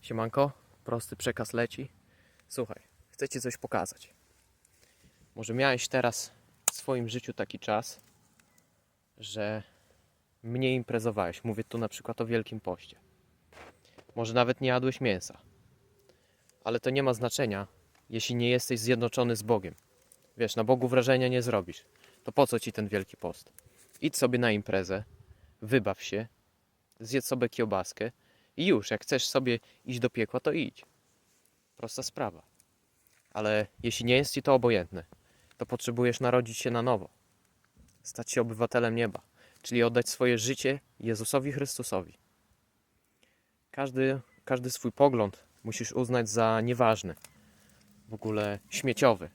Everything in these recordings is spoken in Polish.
Siemanko, prosty przekaz leci. Słuchaj, chcę Ci coś pokazać. Może miałeś teraz w swoim życiu taki czas, że mniej imprezowałeś. Mówię tu na przykład o Wielkim Poście. Może nawet nie jadłeś mięsa. Ale to nie ma znaczenia, jeśli nie jesteś zjednoczony z Bogiem. Wiesz, na Bogu wrażenia nie zrobisz. To po co Ci ten Wielki Post? Idź sobie na imprezę, wybaw się, zjedz sobie kiełbaskę i już, jak chcesz sobie iść do piekła, to idź. Prosta sprawa. Ale jeśli nie jest ci to obojętne, to potrzebujesz narodzić się na nowo. Stać się obywatelem nieba, czyli oddać swoje życie Jezusowi Chrystusowi. Każdy, każdy swój pogląd musisz uznać za nieważny, w ogóle śmieciowy.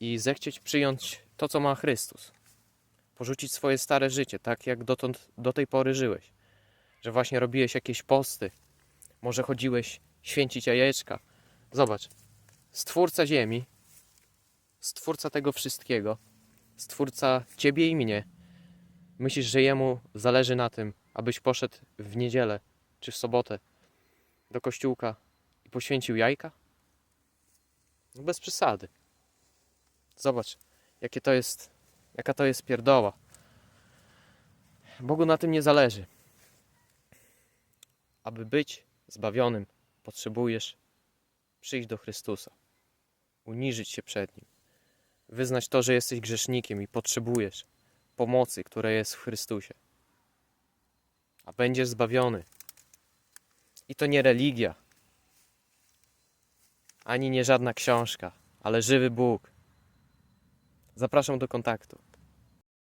I zechcieć przyjąć to, co ma Chrystus. Porzucić swoje stare życie, tak jak dotąd, do tej pory żyłeś że właśnie robiłeś jakieś posty, może chodziłeś święcić jajeczka. Zobacz, Stwórca Ziemi, Stwórca tego wszystkiego, Stwórca Ciebie i mnie, myślisz, że Jemu zależy na tym, abyś poszedł w niedzielę czy w sobotę do kościółka i poświęcił jajka? No bez przesady. Zobacz, jakie to jest, jaka to jest pierdoła. Bogu na tym nie zależy. Aby być zbawionym, potrzebujesz przyjść do Chrystusa, uniżyć się przed Nim, wyznać to, że jesteś grzesznikiem i potrzebujesz pomocy, która jest w Chrystusie. A będziesz zbawiony. I to nie religia, ani nie żadna książka, ale żywy Bóg. Zapraszam do kontaktu.